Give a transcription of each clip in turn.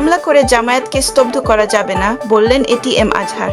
হামলা করে জামায়াতকে স্তব্ধ করা যাবে না, বললেন এটি এম আজহার।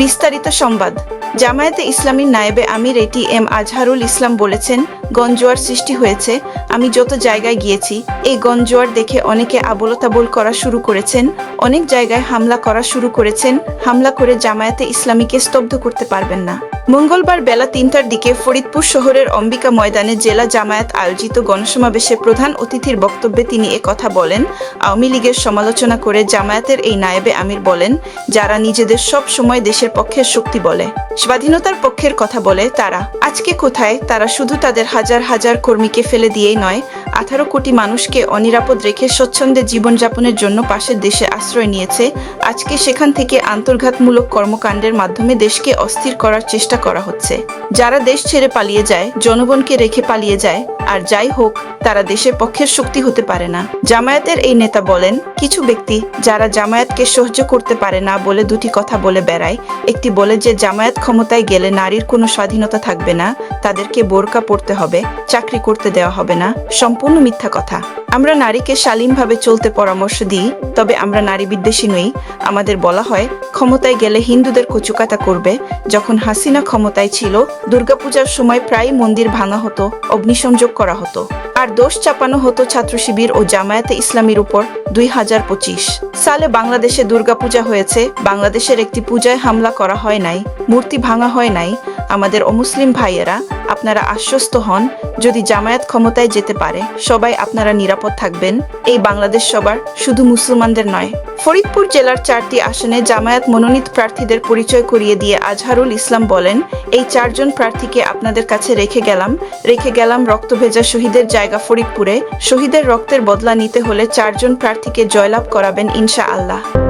বিস্তারিত সংবাদ। জামায়াতে ইসলামীর নায়েবে আমির এটি এম আজহারুল ইসলাম বলেছেন গঞ্জোয়ার সৃষ্টি হয়েছে আমি যত জায়গায় গিয়েছি, এই গঞ্জোয়ার দেখে অনেকে আবোল তাবোল করা শুরু করেছেন, অনেক জায়গায় হামলা করা শুরু করেছেন, হামলা করে জামায়াতে ইসলামীকে স্তব্ধ করতে পারবেন না। মঙ্গলবার বেলা তিনটার দিকে ফরিদপুর শহরের অম্বিকা ময়দানে জেলা জামায়াত আয়োজিত গণসমাবেশে প্রধান অতিথির বক্তব্যে তিনি কথা বলেন। আওয়ামী লীগের সমালোচনা করে জামায়াতের এই নায়েবে আমির বলেন, যারা নিজেদের সব সময় দেশের পক্ষের শক্তি বলে, স্বাধীনতার পক্ষের কথা বলে তারা। আজকে কোথায়? তারা শুধু তাদের হাজার হাজার কর্মীকে ফেলে দিয়েই নয়, আঠারো কোটি মানুষকে অনিরাপদ রেখে স্বচ্ছন্দে জীবনযাপনের জন্য পাশের দেশে আশ্রয় নিয়েছে। আজকে সেখান থেকে আন্তর্ঘাতমূলক কর্মকাণ্ডের মাধ্যমে দেশকে অস্থির করার চেষ্টা করা হচ্ছে। যারা দেশ ছেড়ে পালিয়ে যায়, জনগণকে রেখে পালিয়ে যায়, আর যাই হোক, তারা দেশের পক্ষের শক্তি হতে পারে না। জামায়াতের এই নেতা বলেন, কিছু ব্যক্তি যারা জামায়াতকে সহ্য করতে পারে না বলে দুটি কথা বলে বেড়ায়। একটি বলে যে, জামায়াত ক্ষমতায় গেলে নারীর কোনো স্বাধীনতা থাকবে না। তাদেরকে বোরকা পড়তে হবে, চাকরি করতে দেওয়া হবে না, সম্পূর্ণ মিথ্যা কথা। আমরা নারীকে শালীনভাবে চলতে পরামর্শ দিই, তবে আমরা নারী বিদ্বেষী নই। আমাদের বলা হয়, ক্ষমতায় গেলে হিন্দুদের কচুকাতা করবে। যখন হাসিনা ক্ষমতায় ছিল, দুর্গাপূজার সময় প্রায় মন্দির ভাঙা হতো, অগ্নিসংযোগ করা হতো। আর দোষ চাপানো হতো ছাত্র শিবির ও জামায়াতে ইসলামীর উপর দুই হাজার পঁচিশ। সালে বাংলাদেশে দুর্গাপূজা হয়েছে, বাংলাদেশের একটি পূজায় হামলা করা হয় নাই, মূর্তি ভাঙা হয় নাই। আমাদের অমুসলিম ভাইয়েরা আপনারা আশ্বস্ত হন, যদি জামায়াত ক্ষমতায় যেতে পারে, সবাই আপনারা নিরাপদ থাকবেন। এই বাংলাদেশ সবার শুধু মুসলমানদের নয়। ফরিদপুর জেলার চারটি আসনে জামায়াত মনোনীত প্রার্থীদের পরিচয় করিয়ে দিয়ে আজহারুল ইসলাম বলেন, এই চারজন প্রার্থীকে আপনাদের কাছে রেখে গেলাম। রেখে গেলাম রক্তভেজা শহীদের জায়গা ফরিদপুরে। শহীদের রক্তের বদলা নিতে হলে চারজন প্রার্থীকে জয়লাভ করাবেন ইনশা আল্লাহ